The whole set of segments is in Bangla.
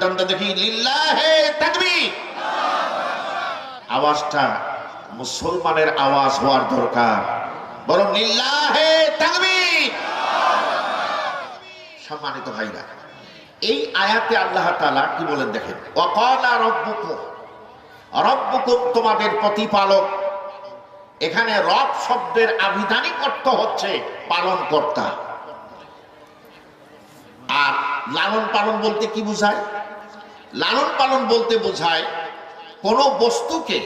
উদ্যান দেখি, লিল্লাহে তাকবীর! আওয়াজটা মুসলমানের আওয়াজ হওয়ার দরকার। বরং লিল্লাহে তাকবীর! সম্মানিত ভাইরা, এই আয়াতে আল্লাহ তাআলা কি বলেন দেখেন? ওয়াকালা রব্বুকুম রব্বুকুম তোমাদের প্রতিপালক, এখানে রব শব্দের আবিধানিক অর্থ হচ্ছে পালন কর্তা আর লালন পালন বলতে কি বোঝায়? লালন পালন বলতে বোঝায়, কোন বস্তুকে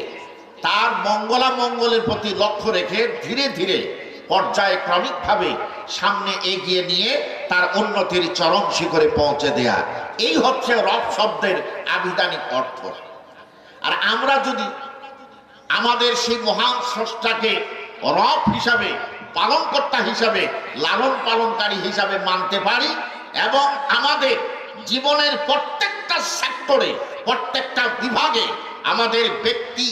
তার মঙ্গলা মঙ্গলের প্রতি লক্ষ্য রেখে ধীরে ধীরে পর্যায়ক্রমিকভাবে সামনে এগিয়ে নিয়ে তার উন্নতির চরম শিখরে পৌঁছে দেয়া। এই হচ্ছে রব শব্দের আবিধানিক অর্থ। আর আমরা যদি আমাদের সেই মহান স্রষ্টাকে রব হিসাবে, পালনকর্তা হিসাবে লালন পালনকারী হিসাবে মানতে পারি এবং আমাদের জীবনের প্রত্যেকটা সেক্টরে, প্রত্যেকটা বিভাগে আমাদের ব্যক্তি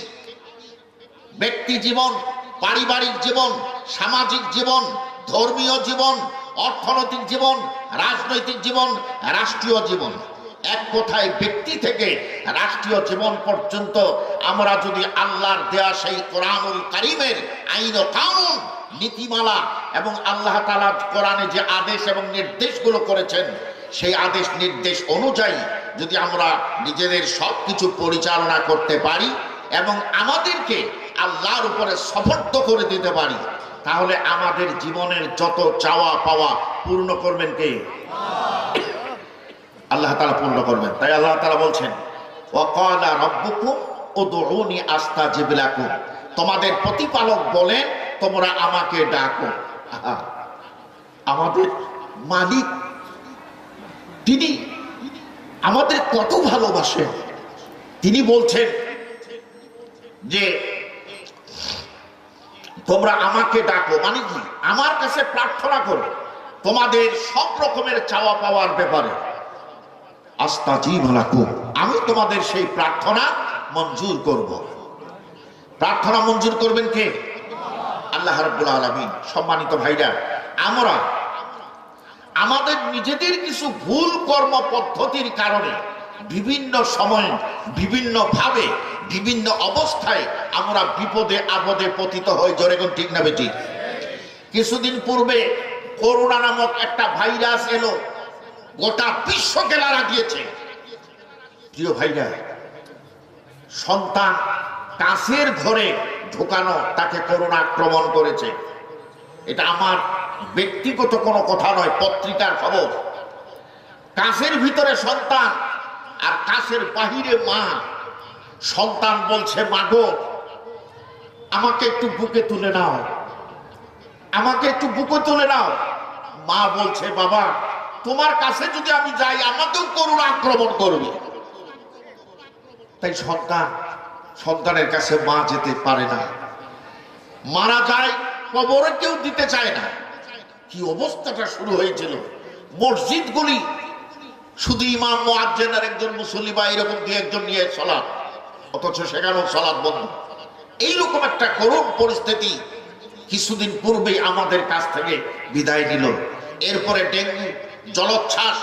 ব্যক্তি জীবন, পারিবারিক জীবন, সামাজিক জীবন, ধর্মীয় জীবন, অর্থনৈতিক জীবন, রাজনৈতিক জীবন, রাষ্ট্রীয় জীবন। এক কথায় ব্যক্তি থেকে রাষ্ট্রীয় জীবন পর্যন্ত আমরা যদি আল্লাহর দেয়া সেই কোরআনুল কারিমের আইন ও কানুন, নীতিমালা এবং আল্লাহ তালা কোরআনে যে আদেশ এবং নির্দেশগুলো করেছেন সেই আদেশ নির্দেশ অনুযায়ী যদি আমরা নিজেদের সব কিছু পরিচালনা করতে পারি এবং আমাদেরকে আল্লাহর উপরে সফর্দ করে দিতে পারি, তাহলে আমাদের জীবনের যত চাওয়া পাওয়া পূর্ণ করবেন কে? আল্লাহ তালা পূর্ণ করবেন। তাই আল্লাহ তালা বলছেন ওয়াকালা রব্বুকুম উদউনি আস্তাজিব লাকুম। তোমাদের প্রতিপালক বলেন, তোমরা আমাকে ডাকো। আমাদের মালিক তিনি আমাদের কত ভালোবাসেন। তিনি বলছেন যে, তোমরা আমাকে ডাকো। মানে কি? আমার কাছে প্রার্থনা করো, তোমাদের সব রকমের চাওয়া পাওয়ার ব্যাপারে। আস্তাজিব লাকুম আমি তোমাদের সেই প্রার্থনা মঞ্জুর করব। প্রার্থনা মঞ্জুর করবেন কে? আল্লাহ রাব্বুল আলামিন। সম্মানিত ভাইরা, আমরা আমাদের নিজেদের কিছু ভুল কর্ম পদ্ধতির কারণে বিভিন্ন সময় বিভিন্ন ভাবে বিভিন্ন অবস্থায় আমরা বিপদে, আপদে পতিত হই। জোরে কোন ঠিক না বেটি? কিছুদিন পূর্বে করোনা নামক একটা ভাইরাস এলো। গোটা বিশ্বকে লাড়া দিয়েছে প্রিয় ভাইরা, সন্তান কাছের ঘরে ঢোকানো তাকে করোনা আক্রমণ করেছে। এটা আমার ব্যক্তিগত কোনো কথা নয়, পত্রিকার খবর। কাছের ভিতরে সন্তান, আর কাছের বাহিরে মা। সন্তান বলছে মাগো আমাকে একটু বুকে তুলে নাও। আমাকে একটু বুকে তুলে নাও। মা বলছে, বাবা, তোমার কাছে যদি আমি যাই, আমাকেও করুণা আক্রমণ করবে। তাই সন্তান, সন্তানের কাছে মা যেতে পারে না। মারা যায়, কবরে কেউ দিতে চায় না। কি অবস্থাটা শুরু হয়েছিল? মসজিদগুলি শুধু ইমাম মোয়াজ্জেন আর একজন মুসল্লি বা এরকম দু একজন নিয়ে চলাত অথচ সেখানেও চলাত বন্ধ। এইরকম একটা করুণ পরিস্থিতি কিছুদিন পূর্বেই আমাদের কাছ থেকে বিদায় নিল। এরপরে ডেঙ্গু, জলোচ্ছ্বাস,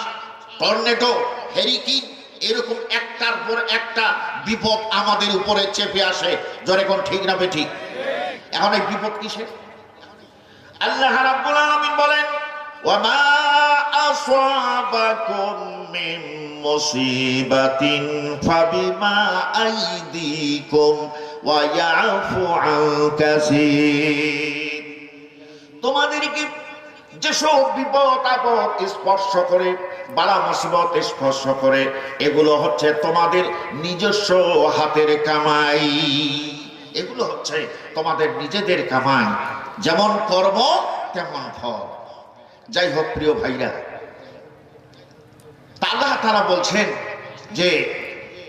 টর্নেডো, হেরিকিন, এরকম একটার পর একটা বিপদ আমাদের উপরে চেপে আসে। যখন ঠিক না বে ঠিক এখন এই বিপদ কিসের? আল্লাহ রাব্বুল আলামিন বলেন, ওয়ামা আসাবাকুম মিন মুসিবাতিন ফাবিমা আইদিকুম ওয়া ইয়াফু আন কাসীর। তোমাদেরকে যেসব বিপদ আপদ স্পর্শ করে, বালা মুসিবত স্পর্শ করে, এগুলো হচ্ছে তোমাদের নিজস্ব হাতের কামাই। এগুলো হচ্ছে তোমাদের নিজেদের কামাই। যেমন কর্ম তেমন ফল। যাই হোক প্রিয় ভাইরা তা আল্লাহ তারা বলছেন যে,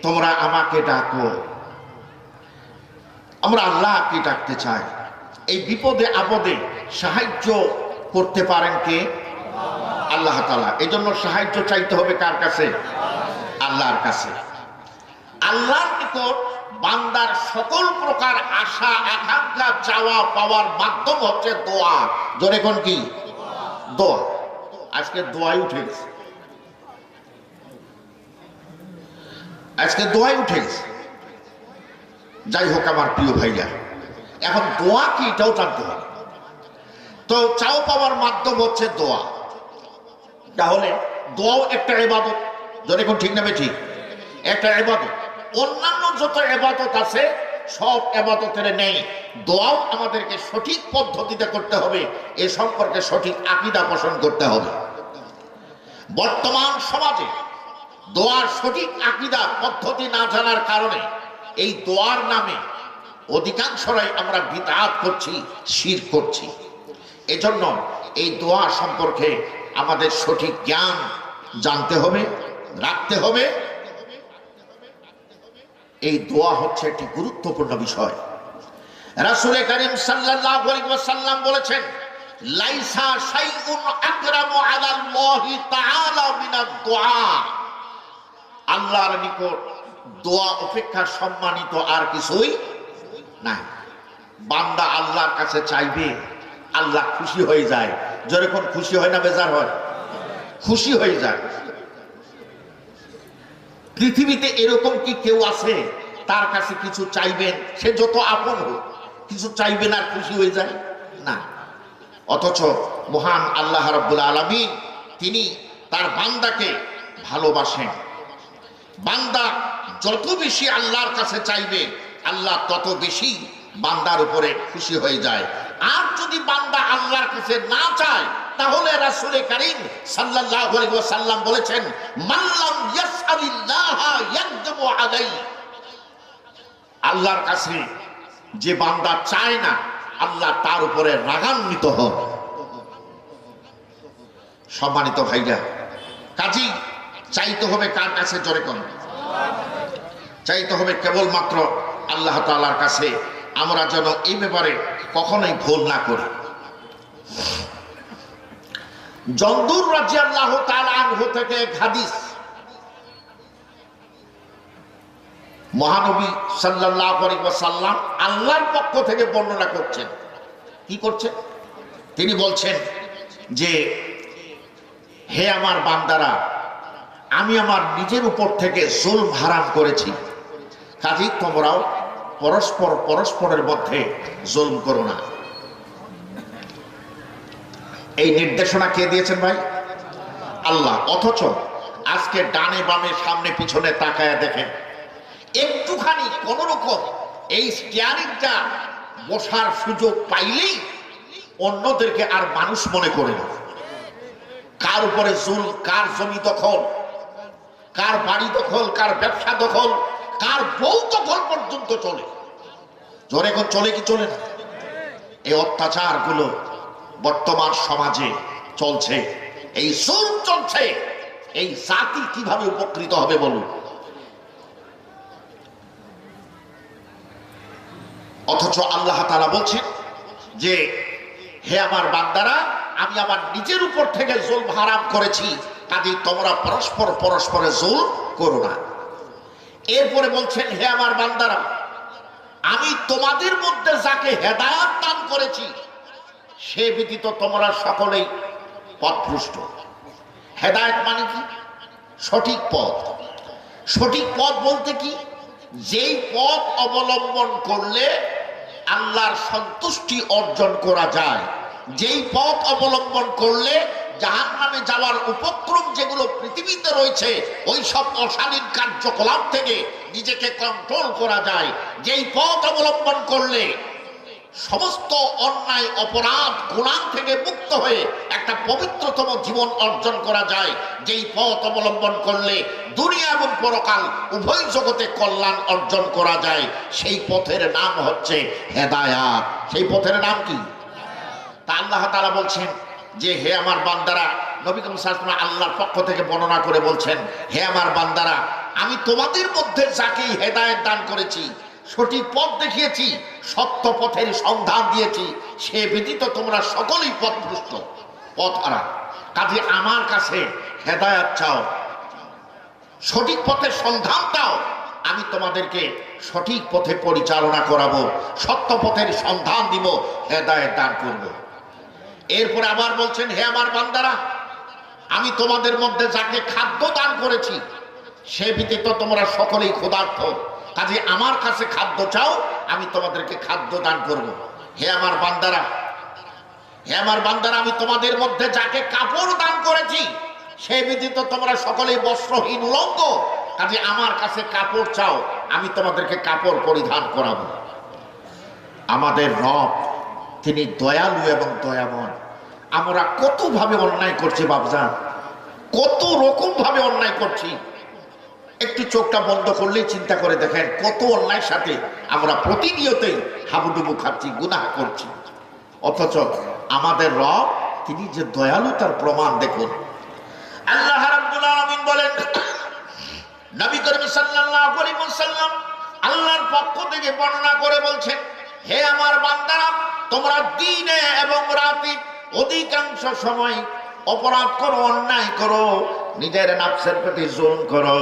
তোমরা আমাকে ডাকো। আমরা আল্লাহকে ডাকতে চাই। এই বিপদে, আপদে সাহায্য করতে পারেন কে? আল্লাহ তালা এই জন্য সাহায্য চাইতে হবে কার কাছে? আল্লাহর কাছে। আল্লাহর নিকট বান্দার সকল প্রকার আশা, আকাঙ্ক্ষা, চাওয়া, পাওয়ার মাধ্যম হচ্ছে দোয়া। জোরে কোন কি? দোয়া। আজকে দোয়াই উঠে গেছে। আজকে দোয়াই উঠে গেছে। যাই হোক আমার প্রিয় ভাইয়া এখন দোয়া কি এটাও জানতে হবে। তো চাও পাওয়ার মাধ্যম হচ্ছে দোয়া। তাহলে দোয়াও একটা এবাদত যদি কোন ঠিক নামে ঠিক একটা এবাদত অন্যান্য যত এবাদত আছে, সব এবাদতের নেই। দোয়াও আমাদেরকে সঠিক পদ্ধতিতে করতে হবে। এ সম্পর্কে সঠিক আকিদা পোষণ করতে হবে। বর্তমান সমাজে দোয়ার সঠিক আকিদা পদ্ধতি না জানার কারণে এই দোয়ার নামে অধিকাংশরাই আমরা বিতাত করছি, শির করছি। এজন্য এই দোয়া সম্পর্কে আমাদের সঠিক জ্ঞান জানতে হবে, রাখতে হবে। এই দোয়া হচ্ছে একটি গুরুত্বপূর্ণ বিষয়। রাসূল করিম ওয়াসাল্লাম বলেছেন, লাইসা শাইউন আকরামু আলাল্লাহি তাআলা মিনাদ দুআ আল্লাহর নিকট দোয়া অপেক্ষা সম্মানিত আর কিছুই নাই। বান্দা আল্লাহর কাছে চাইবে, আল্লাহ খুশি হয়ে যায়। যেরকম খুশি হয় না, বেজার হয়। খুশি হয়ে যায়। পৃথিবীতে এরকম কি কেউ আছে? তার কাছে কিছু চাইবেন, সে যত আপন হোক, কিছু চাইবেন আর খুশি হয়ে যায়? না। অথচ মহান আল্লাহ রাব্বুল আলামিন, তিনি তার বান্দাকে ভালোবাসেন। বান্দা যত বেশি আল্লাহর কাছে চাইবে, আল্লাহ তত বেশি বান্দার উপরে খুশি হয়ে যায়। আর যদি বান্দা আল্লাহর কাছে না চায় তাহলে রাসূলে কারীম সাল্লাল্লাহু আলাইহি ওয়াসাল্লাম বলেছেন মাল্লাম আল্লাহর কাছে যে বান্দা চায় না, আল্লাহ তার উপরে রাগান্বিত হন। সম্মানিত ভাইরা, কাজী, চাইতে হবে কার কাছে জোরে কোন? চাইতে হবে কেবলমাত্র আল্লাহ তাআলার কাছে। আমরা যেন এই ব্যাপারে কখনোই ভুল না করি। জন্দুর রাজি আল্লাহ থেকে এক হাদিস। মহানবী আলাইহি আল্লাহর পক্ষ থেকে বর্ণনা করছেন। কি করছেন? তিনি বলছেন যে, হে আমার বান্দারা, আমি আমার নিজের উপর থেকে জুলম হারাম করেছি। কাজী তোমরাও পরস্পর পরস্পরের মধ্যে জুলম করো না। এই নির্দেশনা কে দিয়েছেন ভাই? আল্লাহ। অথচ আজকে ডানে বামে সামনে পিছনে তাকায় দেখেন, একটুখানি কোন রকম এই স্টিয়ারিংটা বসার সুযোগ পাইলেই অন্যদেরকে আর মানুষ মনে করে না। কার উপরে জুল, কার জমি দখল, কার বাড়ি দখল, কার ব্যবসা দখল, কার বউ দখল পর্যন্ত চলে। জোরে এখন চলে কি চলে না? এই অত্যাচারগুলো বর্তমান সমাজে চলছে। এই জুল চলছে। এই জাতি কীভাবে উপকৃত হবে বলুন? অথচ আল্লাহ তারা বলছেন যে, হে আমার বান্দারা, আমি আমার নিজের উপর থেকে জুল হারাম করেছি কাজে তোমরা পরস্পর পরস্পরে জুল করো না। এরপরে বলছেন, হে আমার বান্দারা, আমি তোমাদের মধ্যে যাকে হেদায়াত দান করেছি সে ব্যতীত তোমরা সকলেই পথভ্রষ্ট। হেদায়ত মানে কি? সঠিক পথ। সঠিক পথ বলতে কি? যেই পথ অবলম্বন করলে আল্লাহর সন্তুষ্টি অর্জন করা যায়। যেই পথ অবলম্বন করলে জাহান নামে যাওয়ার উপক্রম যেগুলো পৃথিবীতে রয়েছে, ওই সব অশালীন কার্যকলাপ থেকে নিজেকে কন্ট্রোল করা যায়। যেই পথ অবলম্বন করলে সমস্ত অন্যায়, অপরাধ, গুণান থেকে মুক্ত হয়ে একটা পবিত্রতম জীবন অর্জন করা যায়। যেই পথ অবলম্বন করলে দুনিয়া এবং পরকাল উভয় জগতে কল্যাণ অর্জন করা যায়। সেই পথের নাম হচ্ছে হেদায়াত। সেই পথের নাম কি? তা আল্লাহ তারা বলছেন যে, হে আমার বান্দারা, নবী সাল্লাল্লাহু আল্লাহর পক্ষ থেকে বর্ণনা করে বলছেন, হে আমার বান্দারা, আমি তোমাদের মধ্যে যাকেই হেদায়েত দান করেছি সঠিক পথ দেখিয়েছি, সত্য পথের সন্ধান দিয়েছি। সে ব্যতীত তোমরা সকলেই পথভ্রষ্ট পথ হারা। কাজে আমার কাছে হেদায়াত চাও, সঠিক পথের সন্ধান দাও। আমি তোমাদেরকে সঠিক পথে পরিচালনা করাবো, সত্য পথের সন্ধান দিব, হেদায়েত দান করব। এরপরে আবার বলছেন, হে আমার বান্দারা, আমি তোমাদের মধ্যে যাকে খাদ্য দান করেছি, সে ব্যতীত তোমরা সকলেই ক্ষুধার্থ কাজে আমার কাছে খাদ্য চাও, আমি তোমাদেরকে খাদ্য দান করব। হে আমার বান্দারা, হে আমার বান্দারা, আমি তোমাদের মধ্যে যাকে কাপড় দান করেছি, সে ব্যতীত তোমরা সকলেই বস্ত্রহীন উলঙ্গ। কাজে আমার কাছে কাপড় চাও, আমি তোমাদেরকে কাপড় পরিধান করাবো। আমাদের রব, তিনি দয়ালু এবং দয়াময়। আমরা কতভাবে অন্যায় করছি বাবজান কত রকম ভাবে অন্যায় করছি? একটু চোখটা বন্ধ করলেই চিন্তা করে দেখেন কত অন্যায়ের সাথে আমরা প্রতিনিয়তই হাবুডুবু খাচ্ছি, গুনাহ করছি। অথচ আমাদের রব, তিনি যে দয়ালু তার প্রমাণ দেখুন। আল্লাহ রাব্বুল আলামিন বলেন, নবী করিম সাল্লাল্লাহু আলাইহি ওয়াসাল্লাম আল্লাহর পক্ষ থেকে বর্ণনা করে বলছেন, হে আমার বান্দারা, তোমরা দিনে এবং রাতে অধিকাংশ সময় অপরাধ করো, অন্যায় করো নিজের নাফসের প্রতি জুলুম করো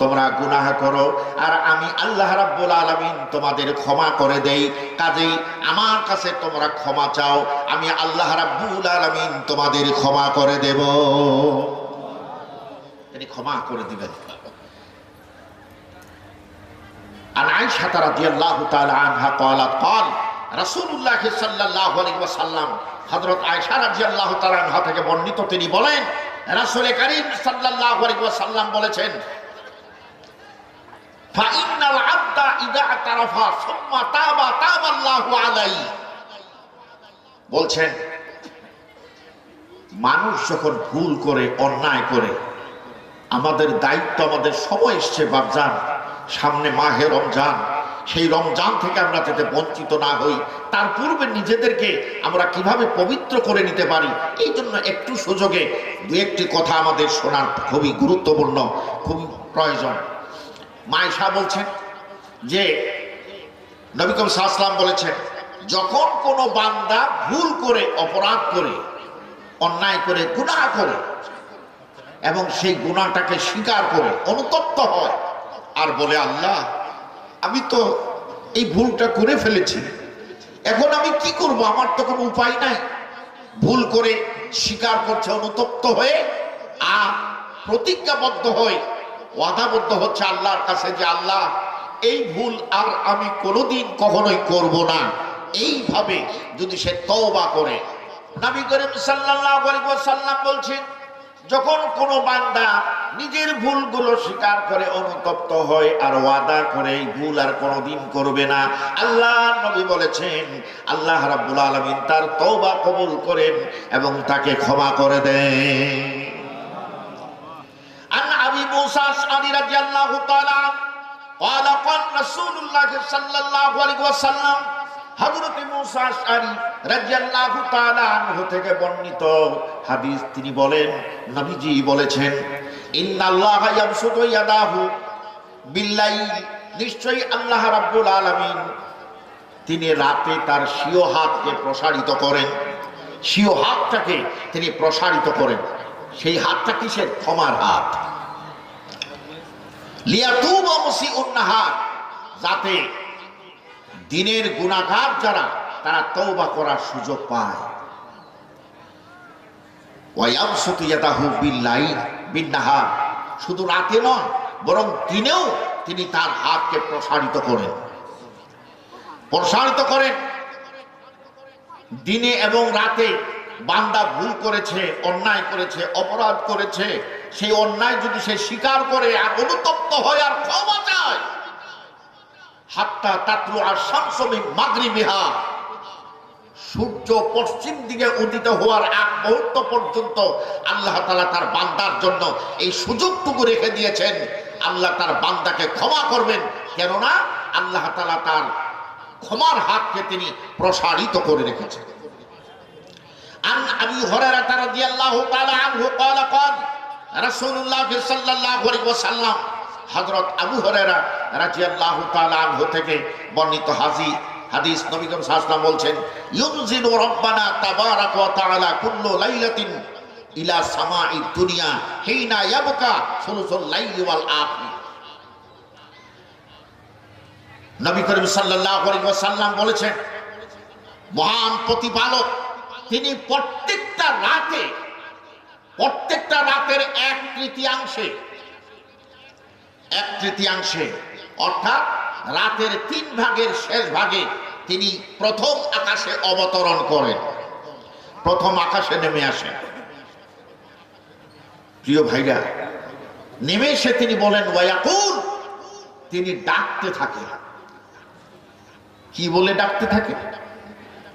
তোমরা গুনাহ করো আর আমি আল্লাহ রাব্বুল আলামিন তোমাদের ক্ষমা করে দেই কাজেই আমার কাছে তোমরা ক্ষমা চাও আমি আল্লাহ রাব্বুল আলামিন তোমাদের ক্ষমা করে দেব তিনি ক্ষমা করে দিবেন عن عائشة رضي الله تعالى عنها قالت قال رسول الله صلى الله عليه وسلم হযরত আয়েশা রাদিয়াল্লাহু তাআলা আনহা থেকে বর্ণিত তিনি বলেন রাসূল করিম সাল্লাল্লাহু আলাইহি ওয়াসাল্লাম বলেছেন বলছেন, মানুষ যখন ভুল করে, অন্যায় করে, আমাদের দায়িত্ব আমাদের সময় এসছে বাবজান সামনে মাহে রমজান সেই রমজান থেকে আমরা যাতে বঞ্চিত না হই, তার পূর্বে নিজেদেরকে আমরা কীভাবে পবিত্র করে নিতে পারি, এই জন্য একটু সুযোগে দু একটি কথা আমাদের শোনার খুবই গুরুত্বপূর্ণ, খুবই প্রয়োজন। মায়েশা বলছেন যে নবিকম সাহসলাম বলেছেন, যখন কোনো বান্দা ভুল করে, অপরাধ করে, অন্যায় করে, গুনাহ করে, এবং সেই গুণাটাকে স্বীকার করে, অনুতপ্ত হয়, আর বলে আল্লাহ আমি তো এই ভুলটা করে ফেলেছি। এখন আমি কি করব? আমার তো কোনো উপায় নাই। ভুল করে স্বীকার করছে, অনুতপ্ত হয়ে আর প্রতিজ্ঞাবদ্ধ হয়ে ওয়াদাবদ্ধ হচ্ছে আল্লাহর কাছে যে, আল্লাহ, এই ভুল আর আমি কোনোদিন কখনোই করব না। এইভাবে যদি সে তওবা করে, নবী করিম সাল্লাল্লাহু আলাইহি ওয়াসাল্লাম বলছেন যখন কোনো বান্দা নিজের ভুলগুলো স্বীকার করে অনুতপ্ত হয় আর ওয়াদা করে এই ভুল আর কোনোদিন করবে না আল্লাহ নবী বলেছেন আল্লাহ রাব্বুল আলামিন তার তওবা কবুল করেন এবং তাকে ক্ষমা করে দেন আন আবি মুসা আশআরি রাদিয়াল্লাহু তাআলা قال قال رسول الله صلى الله عليه وسلم হযরত মুসা আশআরি রাদিয়াল্লাহু তাআলা আনহু থেকে বর্ণিত হাদিস তিনি বলেন, নবীজি বলেছেন, ইন্নাল্লাহা ইয়াবসুতু ইয়াদাহু বিল্লাইল। নিশ্চয়ই আল্লাহ রাব্বুল আলামিন তিনি রাতে তার স্বীয় হাতকে প্রসারিত করেন। স্বীয় হাতটাকে তিনি প্রসারিত করেন। সেই হাতটা কিসের? ক্ষমার হাত। লিয়াতুবা মুসিউন্নাহার যাতে দিনের গুণাগার যারা, তারা তৌবা করার সুযোগ পায়। শুধু রাতে নয়, বরং দিনেও তিনি তার হাতকে প্রসারিত করেন। প্রসারিত করেন। দিনে এবং রাতে বান্দা ভুল করেছে, অন্যায় করেছে, অপরাধ করেছে, সেই অন্যায় যদি সে স্বীকার করে আর অনুতপ্ত হয় আর ক্ষমা চায় হাত্তা তাতলু আর শামসমি মাগরিবিহা সূর্য পশ্চিম দিকে উদিত হওয়ার এক মুহূর্ত পর্যন্ত আল্লাহ তালা তার বান্দার জন্য এই সুযোগটুকু রেখে দিয়েছেন আল্লাহ তার বান্দাকে ক্ষমা করবেন কেননা আল্লাহ তালা তার ক্ষমার হাতকে তিনি প্রসারিত করে রেখেছেন عن ابي هريره رضي الله تعالى عنه قال قال رسول الله صلى الله عليه وسلم হযরত আবু হুরায়রা থেকে বর্ণিত হাজি হাদিস বলছেন রাব্বানা তাবারাক ওয়া তাআলা কুল্লু লাইলাতিন ইলা দুনিয়া ইয়াবকা ওয়াল আখির. নবী করিম সাল্লাল্লাহু আলাইহি ওয়াসাল্লাম বলেছেন, মহান প্রতিপালক, তিনি প্রত্যেকটা রাতে, প্রত্যেকটা রাতের এক তৃতীয়াংশে এক তৃতীয়াংশে অর্থাৎ রাতের তিন ভাগের শেষ ভাগে তিনি প্রথম আকাশে অবতরণ করেন। প্রথম আকাশে নেমে আসেন। প্রিয় ভাইরা, নেমে এসে তিনি বলেন ওয়াকুল তিনি ডাকতে থাকে কি বলে ডাকতে থাকে?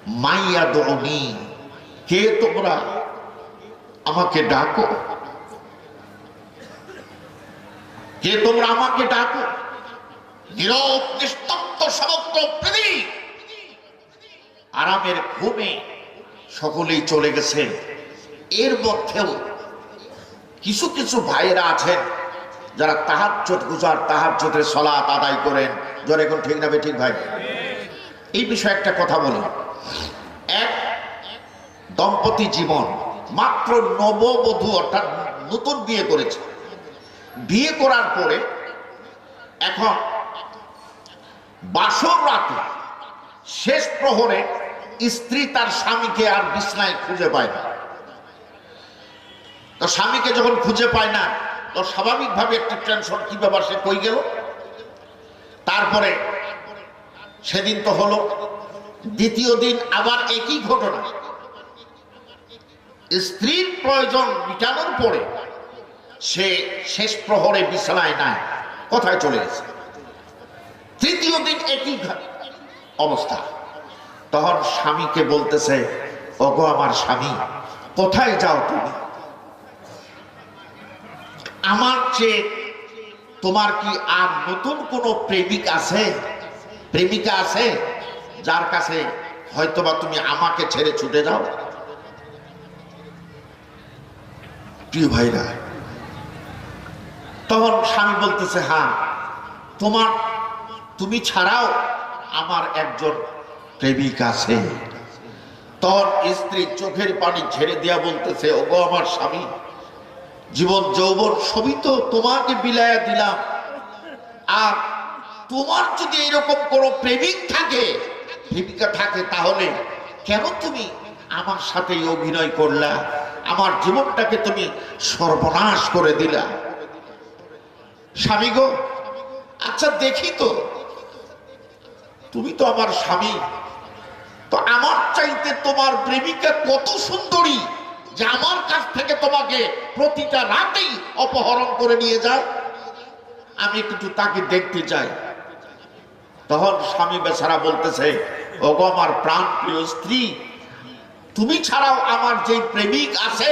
মাইয়া দনি কে তোমরা? আমাকে ডাকো। কে তোমরা আমাকে ডাকো? নীরব নিস্তব্ধ সমগ্র পৃথিবী আরামের ঘুমে সকলেই চলে গেছে। এর মধ্যেও কিছু কিছু ভাইয়েরা আছেন যারা তাহাজ্জত গুজার তাহাজ্জতের সলাত আদায় করেন। যারা এখন ঠিক না ঠিক ভাই? এই বিষয়ে একটা কথা বলি। এক দম্পতি জীবন মাত্র নববধূ অর্থাৎ নতুন বিয়ে করেছে। বিয়ে করার পরে এখন বাসর রাতে শেষ প্রহরে স্ত্রী তার স্বামীকে আর বিছনায় খুঁজে পায় না। তো স্বামীকে যখন খুঁজে পায় না, তো স্বাভাবিকভাবে একটি টেনশন, কি ব্যাপার, সে কই গেল? তারপরে সেদিন তো হলো, দ্বিতীয় দিন আবার একই ঘটনা। স্ত্রীর প্রয়োজন মিটানোর পরে সে শেষ প্রহরে বিছানায় নাই, কোথায় চলে গেছে? তৃতীয় দিন একই অবস্থা। তখন স্বামীকে বলতেছে, ওগো আমার স্বামী, কোথায় যাও তুমি? আমার চেয়ে তোমার কি আর নতুন কোনো প্রেমিক আছে? প্রেমিকা আছে? যার কাছে হয়তোবা তুমি আমাকে ছেড়ে ছুটে যাও? প্রিয় ভাইরা, তখন স্বামী বলতেছে হ্যাঁ তোমার তুমি ছাড়াও আমার একজন প্রেমিক আছে। তখন স্ত্রী চোখের পানি ঝেড়ে দিয়া বলতেছে, ওগো আমার স্বামী, জীবন যৌবন সবই তো তোমাকে বিলায়া দিলাম। আর তোমার যদি এরকম কোনো প্রেমিক থাকে, প্রেমিকা থাকে, তাহলে কেন তুমি আমার সাথে অভিনয় করলা? আমার জীবনটাকে তুমি সর্বনাশ করে দিলা। স্বামী গো আচ্ছা দেখি তো তুমি তো আমার স্বামী। তো আমার চাইতে তোমার প্রেমিকা কত সুন্দরী যে আমার কাছ থেকে তোমাকে প্রতিটা রাতেই অপহরণ করে নিয়ে যায়? আমি একটু তাকে দেখতে চাই। তখন স্বামী বেচারা বলতেছে, ওগো আমার প্রাণ প্রিয় স্ত্রী, তুমি ছাড়াও আমার যে প্রেমিক আছে,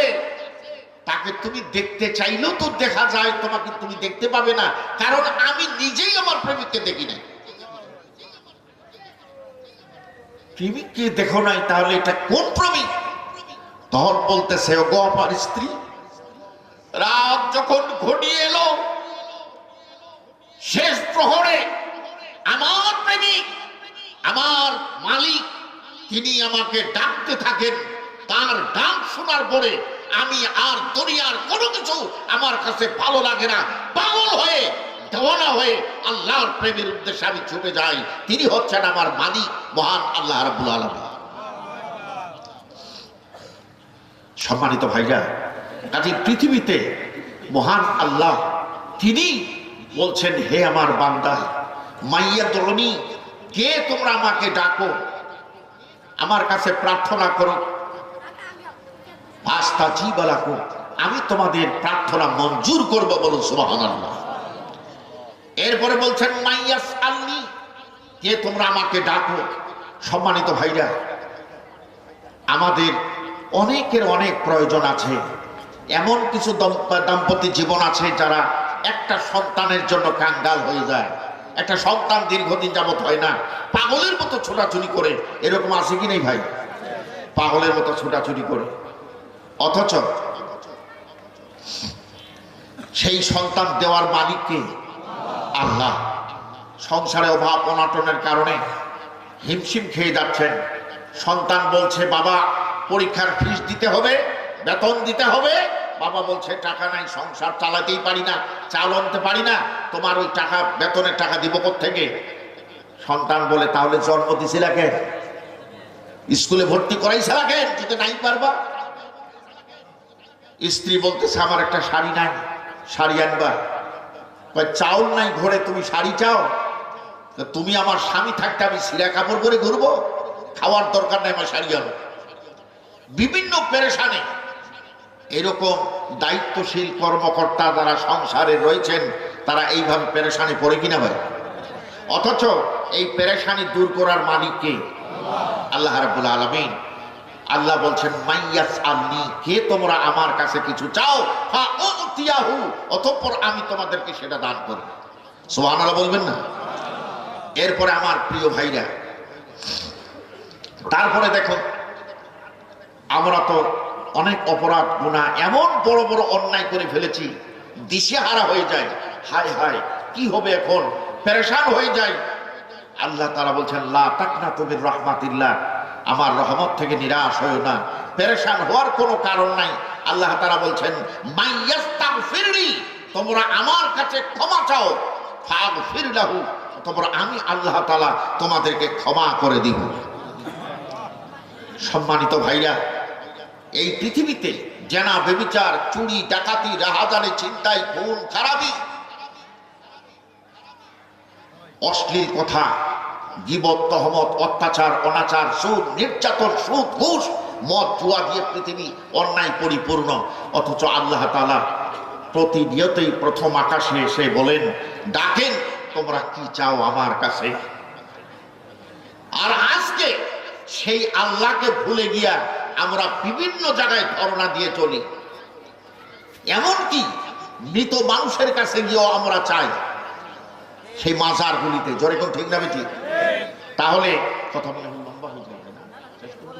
তাকে তুমি দেখতে চাইলেও তো দেখা যায়, তোমাকে তুমি দেখতে পাবে না। কারণ আমি নিজেই আমার প্রেমিককে দেখি নাই। প্রেমিককে দেখো নাই তাহলে এটা কোন প্রেমিক? তখন বলতেছে, ওগো, আমার স্ত্রী। রাত যখন ঘটিয়ে এলো, শেষ প্রহরে আমার প্রেমিক, আমার মালিক, তিনি আমাকে ডাকতে থাকেন। তার ডাক শোনার পরে আমি আর দুনিয়ার কোনো কিছু আমার কাছে ভালো লাগে না। পাগল হয়ে দেওয়ানা হয়ে আল্লাহর প্রেমের উদ্দেশ্যে আমি ছুটে যাই। তিনি হচ্ছেন আমার মালিক, মহান আল্লাহ রাব্বুল আলামিন। সম্মানিত ভাইরা, কাজে পৃথিবীতে মহান আল্লাহ, তিনি বলছেন, হে আমার বান্দা, মাইয়া দরণী কে তোমরা আমাকে ডাকো? আমার কাছে প্রার্থনা করো। আস্তা জীবালাকো আমি তোমাদের প্রার্থনা মঞ্জুর করব বলো সুবহানাল্লাহ। এরপরে বলছেন, মাইয়াস আল্লি কে তোমরা আমাকে ডাকো, সম্মানিত ভাইরা, আমাদের অনেকের অনেক প্রয়োজন আছে। এমন কিছু দম্প- দাম্পত্য জীবন আছে যারা একটা সন্তানের জন্য কাঙ্গাল হয়ে যায়। একটা সন্তান দীর্ঘদিন যাবত হয় না। পাগলের মতো ছোটাছুটি করে, এরকম আছে কি নেই ভাই? পাগলের মতো ছোটাছুটি করে। অথচ সেই সন্তান দেওয়ার মালিককে আল্লাহ সংসারে অভাব অনাটনের কারণে হিমশিম খেয়ে যাচ্ছেন। সন্তান বলছে, বাবা, পরীক্ষার ফিস দিতে হবে, বেতন দিতে হবে। বাবা বলছে, টাকা নাই, সংসার চালাতেই পারি না, চাল আনতে পারি না, তোমার ওই টাকা, বেতনের টাকা দিব থেকে সন্তান বলে, তাহলে জন্ম দিছিল কেন? স্কুলে ভর্তি করাইছিল কেন? যদি নাই পারবা? স্ত্রী বলতেছে, আমার একটা শাড়ি নাই, শাড়ি আনবা। চাউল নাই ঘরে, তুমি শাড়ি চাও? তুমি আমার স্বামী থাকতে আমি সিরা কাপড় পরে ঘুরবো? খাওয়ার দরকার নাই আমার শাড়ি আনো। বিভিন্ন পেরেশানে এরকম দায়িত্বশীল কর্মকর্তা যারা সংসারে রয়েছেন, তারা এইভাবে পেরেশানি পড়ে কিনা ভাই? অথচ এই পেরেশানি দূর করার মালিক কে? আল্লাহ রাব্বুল আলামিন। আল্লাহ বলছেন, মাইয়াস আল্লি কে তোমরা আমার কাছে কিছু চাও তিয়াহু অতঃপর আমি তোমাদেরকে সেটা দান করি। সুবহানাল্লাহ বলবেন না? এরপরে আমার প্রিয় ভাইরা, তারপরে দেখো, আমরা তো অনেক অপরাধ গুণা এমন বড় বড় অন্যায় করে ফেলেছি, দিশেহারা হয়ে যায়, হায় হায়, কি হবে এখন? পেরেশান হয়ে যায়। আল্লাহ তারা বলছেন, লা তাকনা তুমি রহমাতিল্লাহ। আমার রহমত থেকে নিরাশ হয়েও না। পেরেশান হওয়ার কোনো কারণ নাই। আল্লাহ তারা বলছেন তোমরা আমার কাছে ক্ষমা চাও। ফাগ ফিরলাহু তোমরা আমি আল্লাহ তালা তোমাদেরকে ক্ষমা করে দিব। সম্মানিত ভাইরা, এই পৃথিবীতে জেনা, বেবিচার, চুরি, ডাকাতি, রাহাজানি চিন্তাই খুন, খারাপি, অশ্লীল কথা গিবত তহমত অত্যাচার, অনাচার, সুদ, নির্যাতন, সুদ, ঘুষ, মদ, জুয়া দিয়ে পৃথিবী অন্যায় পরিপূর্ণ। অথচ আল্লাহ তালা প্রতিনিয়তই প্রথম আকাশে এসে বলেন, ডাকেন, তোমরা কি চাও আমার কাছে? আর আজকে সেই আল্লাহকে ভুলে গিয়া আমরা বিভিন্ন জায়গায় ধর্ণা দিয়ে চলি। এমনকি মৃত মানুষের কাছে গিয়েও আমরা চাই। সেই মাজারগুলিতে জোরে কেউ ঠিক না বেঠিক তাহলে কথা মনে